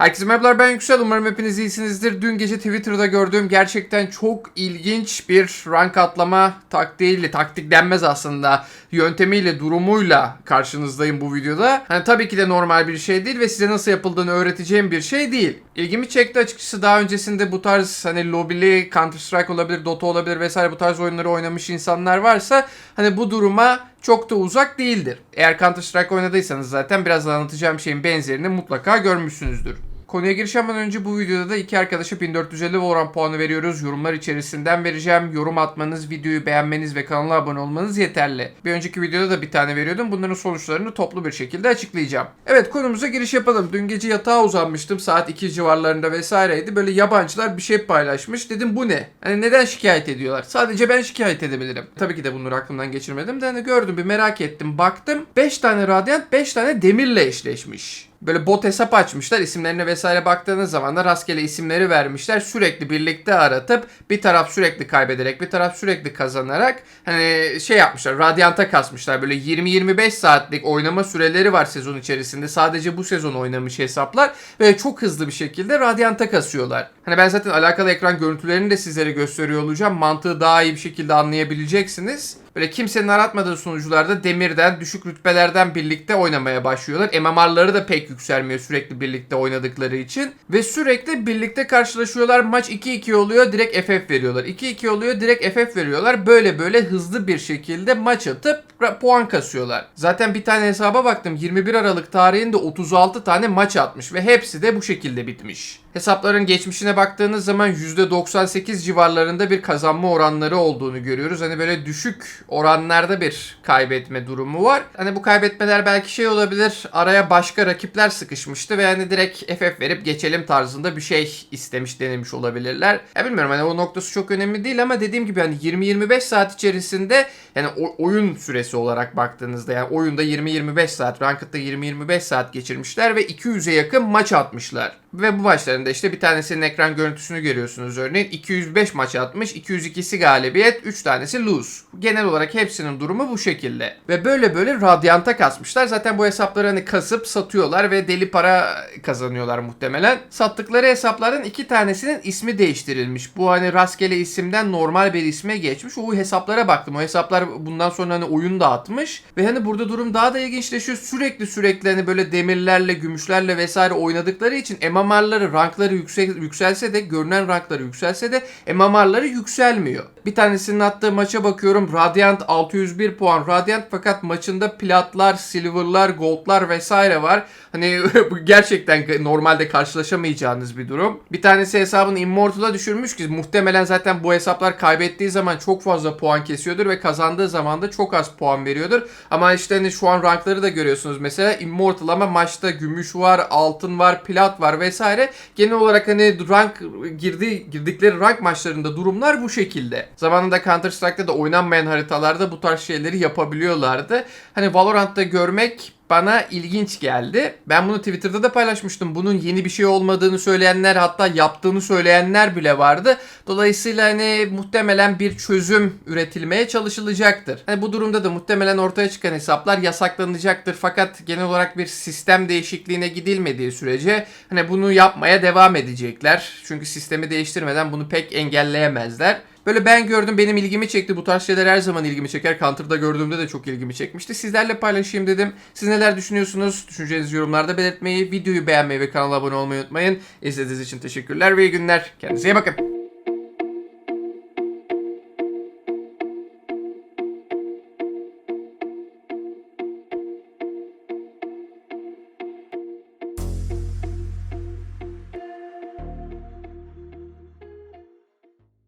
Herkese merhabalar ben Yüksel. Umarım hepiniz iyisinizdir. Dün gece Twitter'da gördüğüm gerçekten çok ilginç bir rank atlama taktiğiyle, taktik denmez aslında, yöntemiyle, durumuyla karşınızdayım bu videoda. Hani tabii ki de normal bir şey değil ve size nasıl yapıldığını öğreteceğim bir şey değil. İlgimi çekti açıkçası daha öncesinde bu tarz hani lobili Counter Strike olabilir, Dota olabilir vesaire bu tarz oyunları oynamış insanlar varsa hani bu duruma çok da uzak değildir. Eğer Counter Strike oynadıysanız zaten birazdan anlatacağım şeyin benzerini mutlaka görmüşsünüzdür. Konuya girişemeden önce bu videoda da iki arkadaşa 1450 Valorant puanı veriyoruz. Yorumlar içerisinden vereceğim. Yorum atmanız, videoyu beğenmeniz ve kanala abone olmanız yeterli. Bir önceki videoda da bir tane veriyordum. Bunların sonuçlarını toplu bir şekilde açıklayacağım. Evet konumuza giriş yapalım. Dün gece yatağa uzanmıştım. Saat 2 civarlarında vesaireydi. Böyle yabancılar bir şey paylaşmış. Dedim bu ne? Hani neden şikayet ediyorlar? Sadece ben şikayet edebilirim. Tabii ki de bunları aklımdan geçirmedim de hani gördüm bir merak ettim. Baktım 5 tane Radiant 5 tane Demir'le eşleşmiş böyle bot hesap açmışlar. isimlerine vesaire baktığınız zaman da rastgele isimleri vermişler. Sürekli birlikte aratıp bir taraf sürekli kaybederek bir taraf sürekli kazanarak hani şey yapmışlar. Radyanta kasmışlar. Böyle 20-25 saatlik oynama süreleri var sezon içerisinde. Sadece bu sezon oynamış hesaplar ve çok hızlı bir şekilde radyanta kasıyorlar. Hani ben zaten alakalı ekran görüntülerini de sizlere gösteriyor olacağım. Mantığı daha iyi bir şekilde anlayabileceksiniz. Böyle kimsenin aratmadığı sunucularda demirden, düşük rütbelerden birlikte oynamaya başlıyorlar. MMR'ları da pek yükselmiyor sürekli birlikte oynadıkları için. Ve sürekli birlikte karşılaşıyorlar. Maç 2-2 oluyor direkt FF veriyorlar. 2-2 oluyor direkt FF veriyorlar. Böyle böyle hızlı bir şekilde maç atıp puan kasıyorlar. Zaten bir tane hesaba baktım. 21 Aralık tarihinde 36 tane maç atmış ve hepsi de bu şekilde bitmiş. Hesapların geçmişine baktığınız zaman %98 civarlarında bir kazanma oranları olduğunu görüyoruz. Hani böyle düşük oranlarda bir kaybetme durumu var. Hani bu kaybetmeler belki şey olabilir. Araya başka rakipler sıkışmıştı ve hani direkt FF verip geçelim tarzında bir şey istemiş denemiş olabilirler. Ya bilmiyorum hani o noktası çok önemli değil ama dediğim gibi hani 20-25 saat içerisinde yani oyun süresi olarak baktığınızda yani oyunda 20-25 saat, Ranked'da 20-25 saat geçirmişler ve 200'e yakın maç atmışlar. Ve bu maçlarında işte bir tanesinin ekran görüntüsünü görüyorsunuz örneğin. 205 maç atmış, 202'si galibiyet, 3 tanesi lose. Genel olarak hepsinin durumu bu şekilde. Ve böyle böyle radyanta kasmışlar. Zaten bu hesapları hani kasıp satıyorlar ve deli para kazanıyorlar muhtemelen. Sattıkları hesapların iki tanesinin ismi değiştirilmiş. Bu hani rastgele isimden normal bir isme geçmiş. O hesaplara baktım. O hesaplar bundan sonra hani oyun dağıtmış. Ve hani burada durum daha da ilginçleşiyor. Sürekli sürekli hani böyle demirlerle, gümüşlerle vesaire oynadıkları için MMR'ları, rankları yüksek, yükselse de, görünen rankları yükselse de MMR'ları yükselmiyor. Bir tanesinin attığı maça bakıyorum. Radiant 601 puan. Radiant fakat maçında platlar, silverlar, goldlar vesaire var. Hani bu gerçekten normalde karşılaşamayacağınız bir durum. Bir tanesi hesabını Immortal'a düşürmüş ki muhtemelen zaten bu hesaplar kaybettiği zaman çok fazla puan kesiyordur ve kazandığı zaman da çok az puan veriyordur. Ama işte hani şu an rankları da görüyorsunuz. Mesela Immortal ama maçta gümüş var, altın var, plat var vesaire. Genel olarak hani rank girdi girdikleri rank maçlarında durumlar bu şekilde. Zamanında Counter Strike'da da oynanmayan haritalarda bu tarz şeyleri yapabiliyorlardı. Hani Valorant'ta görmek bana ilginç geldi. Ben bunu Twitter'da da paylaşmıştım. Bunun yeni bir şey olmadığını söyleyenler hatta yaptığını söyleyenler bile vardı. Dolayısıyla hani muhtemelen bir çözüm üretilmeye çalışılacaktır. Hani bu durumda da muhtemelen ortaya çıkan hesaplar yasaklanacaktır. Fakat genel olarak bir sistem değişikliğine gidilmediği sürece hani bunu yapmaya devam edecekler. Çünkü sistemi değiştirmeden bunu pek engelleyemezler. Böyle ben gördüm benim ilgimi çekti. Bu tarz şeyler her zaman ilgimi çeker. Counter'da gördüğümde de çok ilgimi çekmişti. Sizlerle paylaşayım dedim. Siz neler düşünüyorsunuz? Düşüncelerinizi yorumlarda belirtmeyi, videoyu beğenmeyi ve kanala abone olmayı unutmayın. İzlediğiniz için teşekkürler ve iyi günler. Kendinize iyi bakın.